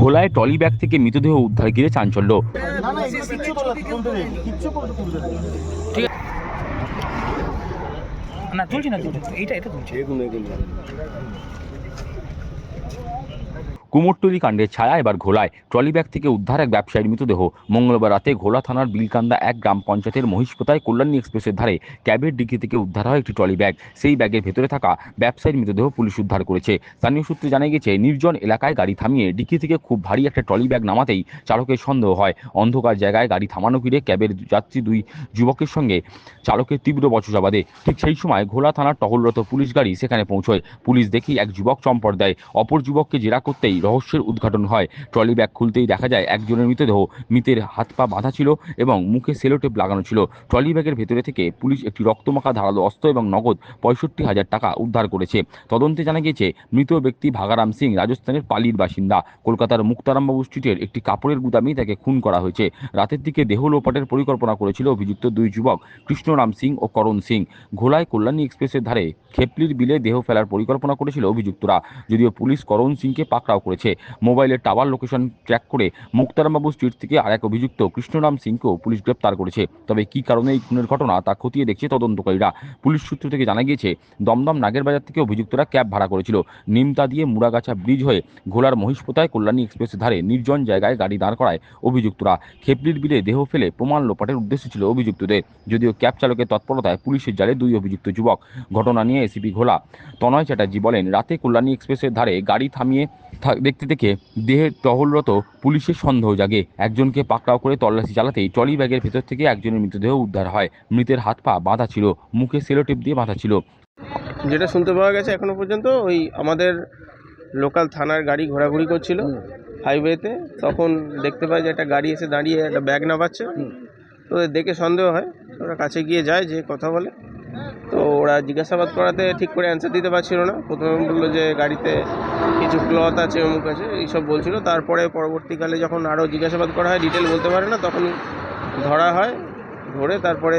ঘোলায় trolley bag থেকে মৃতদেহ উদ্ধার ঘিরে চাঞ্চল্য। না না এগুলো কিচ্ছু তোলা তুলতে নেই। কিচ্ছু করতে তুলতে নেই না তুলছি না তুলছি। এইটা এটা তুলছি। কুমোরটুলি কাণ্ডের ছায়া এবার ঘোলায়। ট্রলি ব্যাগ থেকে উদ্ধার এক ব্যবসায়ীর মৃতদেহ। মঙ্গলবার রাতে ঘোলা থানার বিলকান্দা এক গ্রাম পঞ্চায়েতের মহিষপোতায় কল্যাণী এক্সপ্রেসের ধারে ক্যাবের ডিগ্রি থেকে উদ্ধার হয় একটি ট্রলি ব্যাগ। সেই ব্যাগের ভেতরে থাকা ব্যবসায়ীর মৃতদেহ পুলিশ উদ্ধার করেছে। স্থানীয় সূত্রে জানা গেছে নির্জন এলাকায় গাড়ি থামিয়ে ডিগ্রি থেকে খুব ভারী একটা ট্রলি ব্যাগ নামাতেই চালকের সন্দেহ হয়। অন্ধকার জায়গায় গাড়ি থামানো ঘিরে ক্যাবের যাত্রী দুই যুবকের সঙ্গে চালকের তীব্র বচসা ঠিক সেই সময় ঘোলা থানার টহলরত পুলিশ গাড়ি সেখানে পৌঁছয়। পুলিশ দেখি এক যুবক চম্পট দেয়। অপর যুবককে জেরা করতেই রহস্যের উদ্ঘাটন হয়। ট্রলি ব্যাগ খুলতেই দেখা যায় একজনের মৃতদেহ মৃতের হাত পা বাঁধা ছিল এবং মুখে সেলোটেপ লাগানো ছিল। ট্রলি ব্যাগের ভেতরে থেকে পুলিশ একটি রক্তমাখা ধারালো অস্ত্র এবং নগদ পঁয়ষট্টি হাজার টাকা উদ্ধার করেছে। তদন্তে জানা গিয়েছে, মৃত ব্যক্তি ভাগারাম সিং রাজস্থানের পালির বাসিন্দা। কলকাতার মুক্তারামবাবু স্ট্রিটের একটি কাপড়ের গুদামেই তাকে খুন করা হয়েছে। রাতের দিকে দেহ লোপাটের পরিকল্পনা করেছিল অভিযুক্ত দুই যুবক, কৃষ্ণরাম সিং ও করণ সিং। ঘোলায় কল্যাণী এক্সপ্রেসের ধারে খেপলির বিলে দেহ ফেলার পরিকল্পনা করেছিল অভিযুক্তরা। যদিও পুলিশ করণ সিংকে পাকড়াও করেছে মোবাইলের টাওয়ার লোকেশন ট্র্যাক করে মুক্তারামবাবু স্ট্রিট থেকে আরেক অভিযুক্ত কৃষ্ণরাম সিংকেও পুলিশ গ্রেপ্তার করেছে। তবে কী কারণে এই খুনের ঘটনা তা খতিয়ে দেখছে তদন্তকারীরা? পুলিশ সূত্র থেকে জানা গিয়েছে, দমদম নাগের বাজার থেকে অভিযুক্তরা ক্যাব ভাড়া করেছিল। নিমতা দিয়ে মুড়াগাছা ব্রিজ হয়ে ঘোলার মহিষপোতায় কল্যাণী এক্সপ্রেসের ধারে নির্জন জায়গায় গাড়ি দাঁড় করায় অভিযুক্তরা। খেপলির বিলে দেহ ফেলে প্রমাণ লোপাটের উদ্দেশ্য ছিল অভিযুক্তদের। যদিও ক্যাব চালকের তৎপরতায় পুলিশের জালে দুই অভিযুক্ত যুবক। ঘটনা নিয়ে এসিপি ঘোলা। তনয় চ্যাটার্জি বলেন, রাতে কল্যাণী এক্সপ্রেসের ধারে গাড়ি থামিয়ে দেখতে দেখে দেহের টহলরত পুলিশের সন্দেহ জাগে। একজনকে পাকড়াও করে তল্লাশি চালাতেই ট্রলি ব্যাগের ভেতর থেকে একজনের মৃতদেহ উদ্ধার হয়। মৃতের হাত পা বাঁধা ছিল মুখে সেলোটেপ দিয়ে বাঁধা ছিল। যেটা শুনতে পাওয়া গেছে এখনও পর্যন্ত ওই আমাদের লোকাল থানার গাড়ি ঘোরাঘুরি করছিল হাইওয়েতে। তখন দেখতে পাই যে একটা গাড়ি এসে দাঁড়িয়ে একটা ব্যাগ নামাচ্ছে। তো দেখে সন্দেহ হয়। ওরা কাছে গিয়ে যায় যে কথা বলে। তো ওরা জিজ্ঞাসাবাদ করাতে ঠিক করে অ্যান্সার দিতে পারছিল না। প্রথমে বলল যে গাড়িতে কিছু ক্লথ আছে, অমুক আছে, এইসব বলছিল। তারপরে পরবর্তীকালে যখন আরও জিজ্ঞাসাবাদ করা হয় ডিটেল বলতে পারে না তখন ধরা হয়, ধরে তারপরে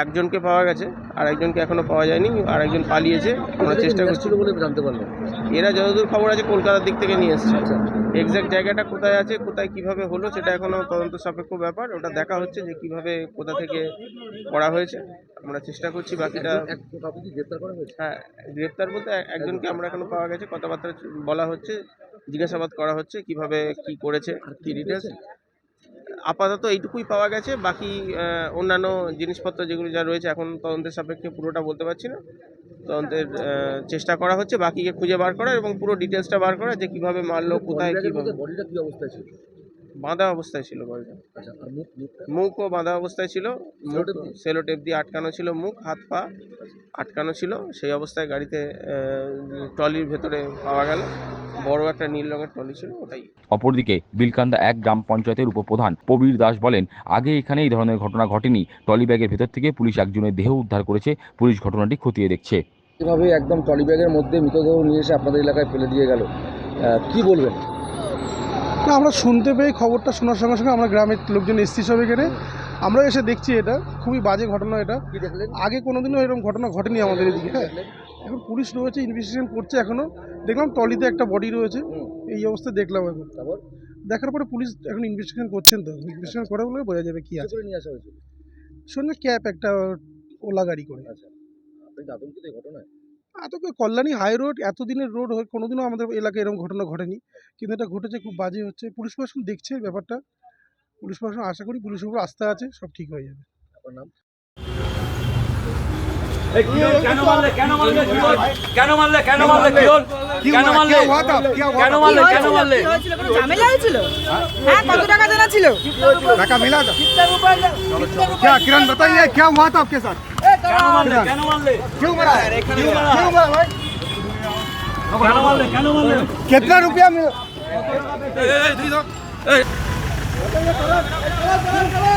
একজনকে পাওয়া গেছে আর একজনকে এখনও পাওয়া যায়নি আর একজন পালিয়েছে আমরা চেষ্টা করছি। বলে জানতে পারলাম। এরা যতদূর খবর আছে কলকাতার দিক থেকে নিয়ে এসছে। এক্স্যাক্ট জায়গাটা কোথায় আছে কোথায় কীভাবে হলো সেটা এখনও তদন্ত সাপেক্ষ ব্যাপার। ওটা দেখা হচ্ছে যে কীভাবে কোথা থেকে করা হয়েছে আমরা চেষ্টা করছি বাকিটা হ্যাঁ গ্রেপ্তার বলতে এক- একজনকে আমরা এখনও পাওয়া গেছে। কথাবার্তা বলা হচ্ছে জিজ্ঞাসাবাদ করা হচ্ছে কীভাবে কি করেছে কি ডিটেলস আপাতত এইটুকুই পাওয়া গেছে। বাকি অন্যান্য জিনিসপত্র যেগুলো যা রয়েছে এখন তদন্তের সাপেক্ষে পুরোটা বলতে পারছি না। তদন্তের চেষ্টা করা হচ্ছে বাকিকে খুঁজে বার করা এবং পুরো ডিটেলসটা বার করা যে কীভাবে মারলো কোথায় কীভাবে বডিটা কি অবস্থায় ছিল? বাঁধা অবস্থায় ছিল বলটা আচ্ছা মুখও বাঁধা অবস্থায় ছিল? সেলো টেপ দিয়ে? আটকানো ছিল মুখ হাত পা আটকানো ছিল। সেই অবস্থায় গাড়িতে ট্রলির ভেতরে পাওয়া গেল। বড় একটা নীল রঙের ট্রলি ছিল ওটাই। অপরদিকে বিলকান্দা এক গ্রাম পঞ্চায়েতের উপপ্রধান প্রবীর দাস বলেন আগে এখানে এই ধরনের ঘটনা ঘটেনি। ট্রলি ব্যাগের ভেতর থেকে পুলিশ একজনের দেহ উদ্ধার করেছে। পুলিশ ঘটনাটি খতিয়ে দেখছে। এভাবে একদম ট্রলি ব্যাগের মধ্যে মৃতদেহ নিয়ে এসে আপনাদের এলাকায় ফেলে দিয়ে গেল। কি বলবেন? না আমরা শুনতে পেয়ে খবরটা শোনার সঙ্গে সঙ্গে আমরা গ্রামের লোকজন এসছি সব এখানে। আমরা এসে দেখছি এটা খুবই বাজে ঘটনা এটা। আগে কোনোদিনও এরকম ঘটনা ঘটেনি আমাদের এদিকে হ্যাঁ। এখন পুলিশ রয়েছে ইনভেস্টিগেশন করছে এখনও দেখলাম টলিতে একটা বডি রয়েছে এই অবস্থায় দেখলাম এখন। দেখার পরে পুলিশ এখন ইনভেস্টিগেশন করছেন তো। ইনভেস্টিগেশন করে বলে বোঝা যাবে কি আছে। করে নিয়ে আসা হয়েছে শুনলে ক্যাব একটা ওলা গাড়ি করে। আচ্ছা। আপনি আতঙ্কিত এত কল্যাণী হাই রোড এতদিনের রোড হয়ে কোনোদিনও আমাদের এলাকায় এরকম ঘটনা ঘটেনি। কিন্তু এটা ঘটেছে খুব বাজে হচ্ছে। পুলিশ প্রশাসন দেখছে ব্যাপারটা। পুলিশ প্রশাসন আশা করি পুলিশের উপর আস্থা আছে সব ঠিক হয়ে যাবে আপনার নাম কেন মারলে কেন মারলে কি হল? কেন মারলে কেন মারলে কি হল? কেন মারলে কেন মারলে কেন মারলে কি হয়েছিল? কোনো ঝামেলা হয়েছিল হ্যাঁ কত টাকা দেনা ছিল किरण बताइए क्या हुआ था आपके साथ কেন মারলে কেন মারলে क्यों मरा क्यों मारा? क्यों मरा भाई কেন মারলে কেন মারলে कितना रुपया मिला এই, এই, এই,